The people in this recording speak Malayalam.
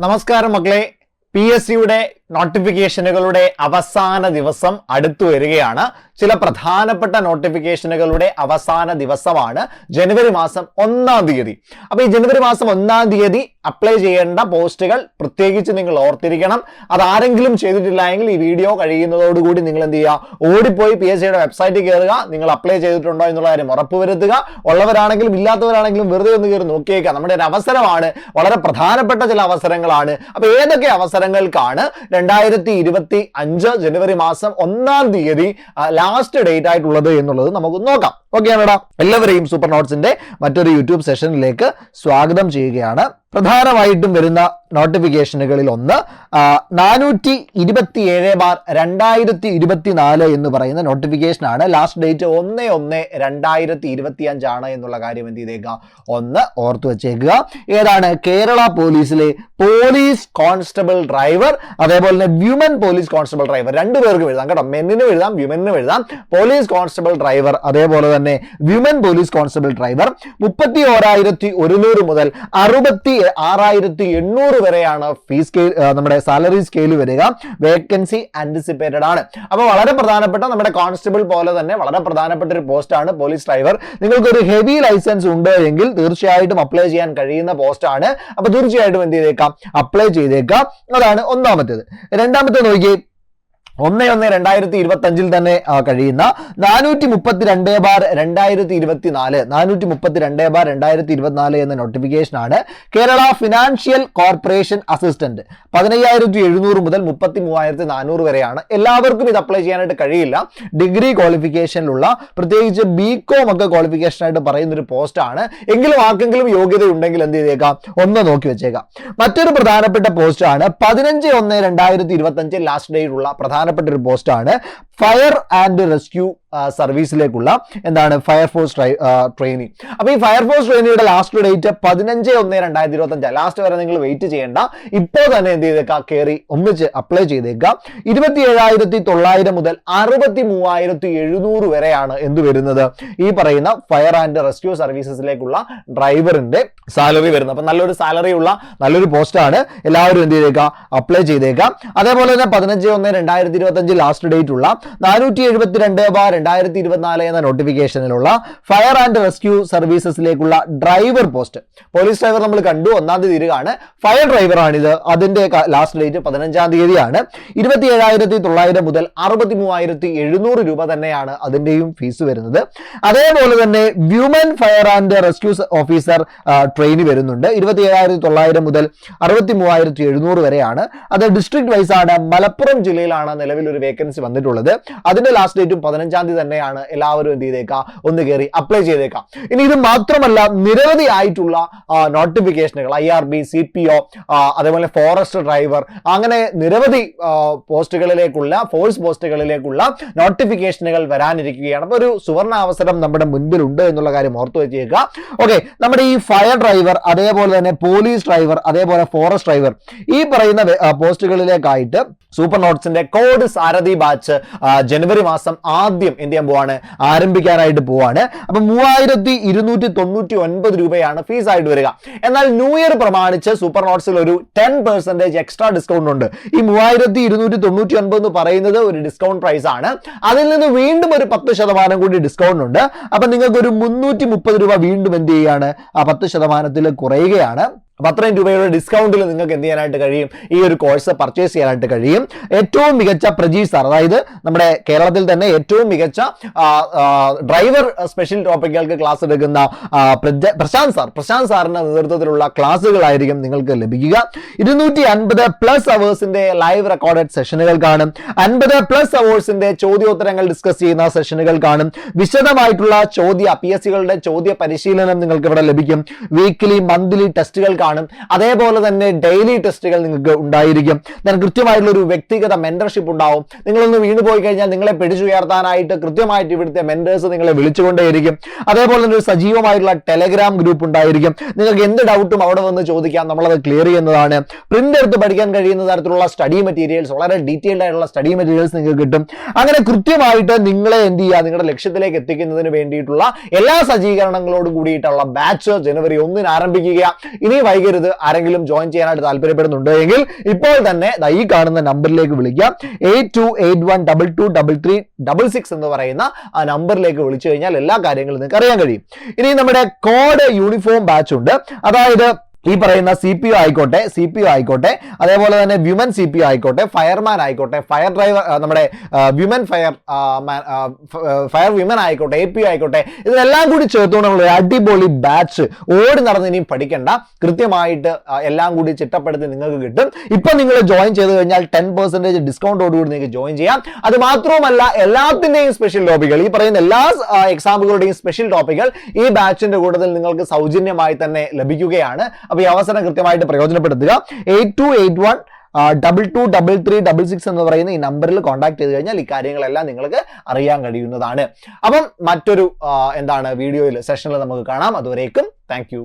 നമസ്കാരം മക്കളെ. പി എസ് സിയുടെ നോട്ടിഫിക്കേഷനുകളുടെ അവസാന ദിവസം അടുത്തു വരികയാണ്. ചില പ്രധാനപ്പെട്ട നോട്ടിഫിക്കേഷനുകളുടെ അവസാന ദിവസമാണ് ജനുവരി മാസം ഒന്നാം തീയതി. അപ്പോൾ ഈ ജനുവരി മാസം ഒന്നാം തീയതി അപ്ലൈ ചെയ്യേണ്ട പോസ്റ്റുകൾ പ്രത്യേകിച്ച് നിങ്ങൾ ഓർത്തിരിക്കണം. അതാരെങ്കിലും ചെയ്തിട്ടില്ല എങ്കിൽ ഈ വീഡിയോ കഴിയുന്നതോടുകൂടി നിങ്ങൾ എന്ത് ചെയ്യുക? ഓടിപ്പോയി പി എസ് സിയുടെ വെബ്സൈറ്റിൽ കയറുക. നിങ്ങൾ അപ്ലൈ ചെയ്തിട്ടുണ്ടോ എന്നുള്ള കാര്യം ഉറപ്പുവരുത്തുക. ഉള്ളവരാണെങ്കിലും ഇല്ലാത്തവരാണെങ്കിലും വെറുതെ ഒന്ന് കയറി നോക്കിയേക്കാം നമ്മുടെ ഒരു അവസരമാണ്. വളരെ പ്രധാനപ്പെട്ട ചില അവസരങ്ങളാണ്. അപ്പോൾ ഏതൊക്കെ അവസരങ്ങൾക്കാണ് രണ്ടായിരത്തി ഇരുപത്തി അഞ്ച് ജനുവരി മാസം ഒന്നാം തീയതി ലാസ്റ്റ് ഡേറ്റ് ആയിട്ടുള്ളത് എന്നുള്ളത് നമുക്ക് നോക്കാം. ഓക്കെ ആണോടാ? എല്ലാവരെയും സൂപ്പർ നോട്ട്സിന്റെ മറ്റൊരു യൂട്യൂബ് സെഷനിലേക്ക് സ്വാഗതം ചെയ്യുകയാണ്. പ്രധാനമായിട്ടും വരുന്ന നോട്ടിഫിക്കേഷനുകളിൽ ഒന്ന് നാനൂറ്റി ഇരുപത്തി ഏഴ് ബാർ രണ്ടായിരത്തി ഇരുപത്തി നാല് എന്ന് പറയുന്ന നോട്ടിഫിക്കേഷനാണ് ലാസ്റ്റ് ഡേറ്റ് ഒന്ന് ഒന്ന് രണ്ടായിരത്തി ഇരുപത്തി അഞ്ചാണ് എന്നുള്ള കാര്യം എന്ത് ചെയ്തേക്കുക? ഒന്ന് ഓർത്തു വെച്ചേക്കുക. ഏതാണ്? കേരള പോലീസിലെ പോലീസ് കോൺസ്റ്റബിൾ ഡ്രൈവർ അതേപോലെ തന്നെ വ്യുമൻ പോലീസ് കോൺസ്റ്റബിൾ ഡ്രൈവർ രണ്ടുപേർക്കും എഴുതാം കേട്ടോ. മെന്നിനും എഴുതാം വ്യുമനും എഴുതാം. പോലീസ് കോൺസ്റ്റബിൾ ഡ്രൈവർ അതേപോലെ തന്നെ വ്യുമൻ പോലീസ് കോൺസ്റ്റബിൾ ഡ്രൈവർ മുപ്പത്തി ഓരായിരത്തി ഒരുന്നൂറ് മുതൽ അറുപത്തി ആറായിരത്തി എണ്ണൂറ് വരെയാണ് ഫീസ് സ്കെയിൽ നമ്മുടെ സാലറി സ്കെയിൽ വരിക. വേക്കൻസി ആന്റിസിപ്പേറ്റഡ് ആണ്. അപ്പോൾ വളരെ പ്രധാനപ്പെട്ട നമ്മുടെ കോൺസ്റ്റബിൾ പോലെ തന്നെ വളരെ പ്രധാനപ്പെട്ട ഒരു പോസ്റ്റ് ആണ് പോലീസ് ഡ്രൈവർ നിങ്ങൾക്ക് ഒരു ഹെവി ലൈസൻസ് ഉണ്ട് എങ്കിൽ തീർച്ചയായിട്ടും അപ്ലൈ ചെയ്യാൻ കഴിയുന്ന പോസ്റ്റ് ആണ്. അപ്പൊ തീർച്ചയായിട്ടും എന്ത് ചെയ്തേക്കാം? അപ്ലൈ ചെയ്തേക്കാം. അതാണ് ഒന്നാമത്തേത്. രണ്ടാമത്തെ നോക്കി ഒന്ന് ഒന്ന് രണ്ടായിരത്തി ഇരുപത്തി അഞ്ചിൽ തന്നെ കഴിയുന്ന നാനൂറ്റി മുപ്പത്തി രണ്ട് ബാർ രണ്ടായിരത്തി ഇരുപത്തി നാല് നാനൂറ്റി മുപ്പത്തി രണ്ട് ബാർ രണ്ടായിരത്തി ഇരുപത്തിനാല് എന്ന നോട്ടിഫിക്കേഷൻ ആണ് കേരള ഫിനാൻഷ്യൽ കോർപ്പറേഷൻ അസിസ്റ്റന്റ് പതിനയ്യായിരത്തി എഴുന്നൂറ് മുതൽ മുപ്പത്തി മൂവായിരത്തി നാനൂറ് വരെയാണ്. എല്ലാവർക്കും ഇത് അപ്ലൈ ചെയ്യാനായിട്ട് കഴിയില്ല. ഡിഗ്രി ക്വാളിഫിക്കേഷനിലുള്ള പ്രത്യേകിച്ച് ബി കോം ഒക്കെ ക്വാളിഫിക്കേഷൻ ആയിട്ട് പറയുന്ന ഒരു പോസ്റ്റ് ആണ്. എങ്കിലും ആർക്കെങ്കിലും യോഗ്യത ഉണ്ടെങ്കിൽ എന്ത് ചെയ്തേക്കാം? ഒന്ന് നോക്കി വെച്ചേക്കാം. മറ്റൊരു പ്രധാനപ്പെട്ട പോസ്റ്റ് ആണ് പതിനഞ്ച് ഒന്ന് രണ്ടായിരത്തി ഇരുപത്തി അഞ്ച് ലാസ്റ്റ് ഡേയിലുള്ള ഉള്ള പ്രധാനപ്പെട്ട ഒരു പോസ്റ്റ് ആണ് ഫയർ ആൻഡ് റെസ്ക്യൂ സർവീസിലേക്കുള്ള എന്താണ് ഫയർഫോഴ്സ് ട്രെയിനിങ് അപ്പൊ ഈ ഫയർഫോഴ്സ് ട്രെയിനിയുടെ ലാസ്റ്റ് ഡേറ്റ് പതിനഞ്ച് ഒന്ന് രണ്ടായിരത്തി ഇരുപത്തി അഞ്ചാണ് ലാസ്റ്റ് വരെ നിങ്ങൾ വെയിറ്റ് ചെയ്യേണ്ട. ഇപ്പോൾ തന്നെ എന്ത് ചെയ്തേക്കാം? കയറി ഒന്നിച്ച് അപ്ലൈ ചെയ്തേക്കാം. ഇരുപത്തി ഏഴായിരത്തി തൊള്ളായിരം മുതൽ അറുപത്തി മൂവായിരത്തി എഴുന്നൂറ് വരെയാണ് എന്ത് വരുന്നത്? ഈ പറയുന്ന ഫയർ ആൻഡ് റെസ്ക്യൂ സർവീസസിലേക്കുള്ള ഡ്രൈവറിന്റെ സാലറി വരുന്നത്. അപ്പൊ നല്ലൊരു സാലറി ഉള്ള നല്ലൊരു പോസ്റ്റാണ് എല്ലാവരും എന്ത് ചെയ്തേക്കാം? അപ്ലൈ ചെയ്തേക്കാം. അതേപോലെ തന്നെ പതിനഞ്ച് ഒന്ന് രണ്ടായിരത്തി ഇരുപത്തി അഞ്ച് ലാസ്റ്റ് ഡേറ്റ് ഉള്ള നാനൂറ്റി എഴുപത്തി രണ്ട് ബാർ രണ്ടായിരത്തി ഇരുപത്തിനാല് എന്ന നോട്ടിഫിക്കേഷനിലുള്ള ഫയർ ആൻഡ് റെസ്ക്യൂ സർവീസസിലേക്കുള്ള ഡ്രൈവർ പോസ്റ്റ് പോലീസ് ഡ്രൈവർ നമ്മൾ കണ്ടു ഒന്നാം തീയതി തീരുകയാണ് ഫയർ ഡ്രൈവർ ആണിത്. അതിന്റെ ലാസ്റ്റ് ഡേറ്റ് പതിനഞ്ചാം തീയതിയാണ്. ഇരുപത്തി ഏഴായിരത്തി തൊള്ളായിരം മുതൽ അറുപത്തി മൂവായിരത്തി എഴുന്നൂറ് രൂപ തന്നെയാണ് അതിന്റെയും ഫീസ് വരുന്നത്. അതേപോലെ തന്നെ women fire and rescue officer trainee വരുന്നുണ്ട് ഇരുപത്തി ഏഴായിരത്തി തൊള്ളായിരം മുതൽ അറുപത്തി മൂവായിരത്തി എഴുന്നൂറ് വരെയാണ്. അത് ഡിസ്ട്രിക്ട് വൈസ് ആണ്. മലപ്പുറം ജില്ലയിലാണ് നിലവിൽ ഒരു വേക്കൻസി വന്നിട്ടുള്ളത്. അതിന്റെ ലാസ്റ്റ് ഡേറ്റും പതിനഞ്ചാം തീയതി തന്നെയാണ് എല്ലാവരും എന്ത് ചെയ്തേക്കാം? ഒന്ന് കയറി അപ്ലൈ ചെയ്തേക്കാം. ഇനി ഇത് മാത്രമല്ല നിരവധി ആയിട്ടുള്ള നോട്ടിഫിക്കേഷനുകൾ I R B C P O അതേപോലെ ഫോറസ്റ്റ് ഡ്രൈവർ അങ്ങനെ നിരവധി പോസ്റ്റുകളിലേക്കുള്ള ഫോഴ്സ് പോസ്റ്റുകളിലേക്കുള്ള നോട്ടിഫിക്കേഷനുകൾ വരാനിരിക്കുകയാണ്. അപ്പോൾ ഒരു സുവർണ അവസരം നമ്മുടെ മുൻപിലുണ്ട് എന്നുള്ള കാര്യം ഓർത്തു വെച്ചേക്കുക ഓക്കെ നമ്മുടെ ഈ ഫയർ ഡ്രൈവർ അതേപോലെ തന്നെ പോലീസ് ഡ്രൈവർ അതേപോലെ ഫോറസ്റ്റ് ഡ്രൈവർ ഈ പറയുന്ന പോസ്റ്റുകളിലേക്കായിട്ട് സൂപ്പർ നോട്ട്സിന്റെ കോഡ് സാരഥി ബാച്ച് ജനുവരി മാസം ആദ്യം എന്ത് ചെയ്യാൻ പോവാണ്? ആരംഭിക്കാനായിട്ട് പോവാണ്. അപ്പൊ മൂവായിരത്തി ഇരുന്നൂറ്റി തൊണ്ണൂറ്റി ഒൻപത് രൂപയാണ് ഫീസ് ആയിട്ട് വരിക. എന്നാൽ ന്യൂ ഇയർ പ്രമാണിച്ച് സൂപ്പർ നോട്ട്സിൽ ഒരു ടെൻ പെർസെന്റേജ് എക്സ്ട്രാ ഡിസ്കൗണ്ട് ഉണ്ട്. ഈ മൂവായിരത്തി ഇരുന്നൂറ്റി തൊണ്ണൂറ്റി ഒൻപത് എന്ന് പറയുന്നത് ഒരു ഡിസ്കൗണ്ട് പ്രൈസ് ആണ്. അതിൽ നിന്ന് വീണ്ടും ഒരു പത്ത് ശതമാനം കൂടി ഡിസ്കൗണ്ട് ഉണ്ട്. അപ്പൊ നിങ്ങൾക്ക് ഒരു മുന്നൂറ്റി മുപ്പത് രൂപ വീണ്ടും എന്ത് ചെയ്യുകയാണ് ആ പത്ത് ശതമാനത്തിൽ കുറയുകയാണ്. അപ്പൊ അത്രയും രൂപയുടെ ഡിസ്കൗണ്ടിൽ നിങ്ങൾക്ക് എന്ത് ചെയ്യാനായിട്ട് കഴിയും? ഈ ഒരു കോഴ്സ് പർച്ചേസ് ചെയ്യാനായിട്ട് കഴിയും. ഏറ്റവും മികച്ച പ്രജീഷ് സാർ അതായത് നമ്മുടെ കേരളത്തിൽ തന്നെ ഏറ്റവും മികച്ച ഡ്രൈവർ സ്പെഷ്യൽ ടോപ്പിക്കുകൾക്ക് ക്ലാസ് എടുക്കുന്ന പ്രശാന്ത് സാർ പ്രശാന്ത് സാറിന്റെ നേതൃത്വത്തിലുള്ള ക്ലാസ്സുകളായിരിക്കും നിങ്ങൾക്ക് ലഭിക്കുക. ഇരുന്നൂറ്റി അൻപത് പ്ലസ് അവേഴ്സിന്റെ ലൈവ് റെക്കോർഡഡ് സെഷനുകൾ കാണും. അൻപത് പ്ലസ് അവേഴ്സിന്റെ ചോദ്യോത്തരങ്ങൾ ഡിസ്കസ് ചെയ്യുന്ന സെഷനുകൾ കാണും. വിശദമായിട്ടുള്ള ചോദ്യ പി എസ് സികളുടെ ചോദ്യ പരിശീലനം നിങ്ങൾക്ക് ഇവിടെ ലഭിക്കും. വീക്കിലി മന്ത്ലി ടെസ്റ്റുകൾ കാണും. അതേപോലെ തന്നെ ഡെയിലി ടെസ്റ്റുകൾ നിങ്ങൾക്ക് ഉണ്ടായിരിക്കും. then കൃത്യമായിട്ടുള്ള ഒരു വ്യക്തിഗത മെന്റർഷിപ്പ് ഉണ്ടാവും. നിങ്ങളൊന്ന് വീണു പോയി കഴിഞ്ഞാൽ നിങ്ങളെ പിടിച്ചുയർത്താനായിട്ട് കൃത്യമായിട്ട് ഇവിടുത്തെ മെന്റേഴ്സ് നിങ്ങളെ വിളിച്ചുകൊണ്ടേയിരിക്കും. അതേപോലെ തന്നെ ഒരു സജീവമായിട്ടുള്ള ടെലഗ്രാം ഗ്രൂപ്പ് ഉണ്ടായിരിക്കും. നിങ്ങൾക്ക് എന്ത് ഡൗട്ടും അവിടെ വന്ന് ചോദിക്കാം. നമ്മളത് ക്ലിയർ ചെയ്യുന്നതാണ്. പ്രിന്റ് എടുത്ത് പഠിക്കാൻ കഴിയുന്ന തരത്തിലുള്ള സ്റ്റഡി മെറ്റീരിയൽസ് വളരെ ഡീറ്റെയിൽഡ് ആയിട്ടുള്ള സ്റ്റഡി മെറ്റീരിയൽസ് നിങ്ങൾക്ക് കിട്ടും. അങ്ങനെ കൃത്യമായിട്ട് നിങ്ങളെ എന്ത് ചെയ്യുക? നിങ്ങളുടെ ലക്ഷ്യത്തിലേക്ക് എത്തിക്കുന്നതിന് വേണ്ടിയിട്ടുള്ള എല്ലാ സജ്ജീകരണങ്ങളോടും കൂടിയിട്ടുള്ള ബാച്ച് ജനുവരി ഒന്നിന് ആരംഭിക്കുക. ഇനി വൈകരുത് ആരെങ്കിലും ജോയിൻ ചെയ്യാനായിട്ട് താല്പര്യപ്പെടുന്നുണ്ട് എങ്കിൽ ഇപ്പോൾ തന്നെ ഈ കാണുന്ന നമ്പറിലേക്ക് വിളിക്കാം. Eight two eight one double two double three double six എന്ന് പറയുന്ന ആ നമ്പറിലേക്ക് വിളിച്ചു കഴിഞ്ഞാൽ എല്ലാ കാര്യങ്ങളും നിങ്ങൾക്ക് അറിയാൻ കഴിയും. ഇനി നമ്മുടെ കോഡ് യൂണിഫോം ബാച്ച് ഉണ്ട്. അതായത് ഈ പറയുന്ന സി പി ഒ ആയിക്കോട്ടെ സി പി ഒ ആയിക്കോട്ടെ അതേപോലെ തന്നെ വ്യുമൻ സി പി ഒ ആയിക്കോട്ടെ ഫയർമാൻ ആയിക്കോട്ടെ ഫയർ ഡ്രൈവർ നമ്മുടെ വ്യുമൻ ഫയർ ഫയർ വിമൻ ആയിക്കോട്ടെ എ പി ആയിക്കോട്ടെ ഇതിനെല്ലാം കൂടി ചേർത്തുകൊണ്ട് നമ്മൾ ഒരു അടിപൊളി ബാച്ച് ഓടി നടന്ന് ഇനിയും പഠിക്കണ്ട. കൃത്യമായിട്ട് എല്ലാം കൂടി ചിട്ടപ്പെടുത്തി നിങ്ങൾക്ക് കിട്ടും. ഇപ്പം നിങ്ങൾ ജോയിൻ ചെയ്ത് കഴിഞ്ഞാൽ ടെൻ പെർസെന്റേജ് ഡിസ്കൗണ്ടോടുകൂടി നിങ്ങൾക്ക് ജോയിൻ ചെയ്യാം. അത് മാത്രവുമല്ല എല്ലാത്തിന്റെയും സ്പെഷ്യൽ ടോപ്പിക്കുകൾ ഈ പറയുന്ന എല്ലാ എക്സാമുകളുടെയും സ്പെഷ്യൽ ടോപ്പിക്കുകൾ ഈ ബാച്ചിന്റെ കൂട്ടത്തിൽ നിങ്ങൾക്ക് സൗജന്യമായി തന്നെ ലഭിക്കുകയാണ്. അപ്പൊ ഈ അവസരം കൃത്യമായിട്ട് പ്രയോജനപ്പെടുത്തുക. Eight two eight one double two double three double six എന്ന് പറയുന്ന ഈ നമ്പറിൽ കോൺടാക്ട് ചെയ്ത് കഴിഞ്ഞാൽ ഈ കാര്യങ്ങളെല്ലാം നിങ്ങൾക്ക് അറിയാൻ കഴിയുന്നതാണ്. അപ്പം മറ്റൊരു എന്താണ് വീഡിയോയിൽ സെഷനിൽ നമുക്ക് കാണാം. അതുവരേക്കും താങ്ക്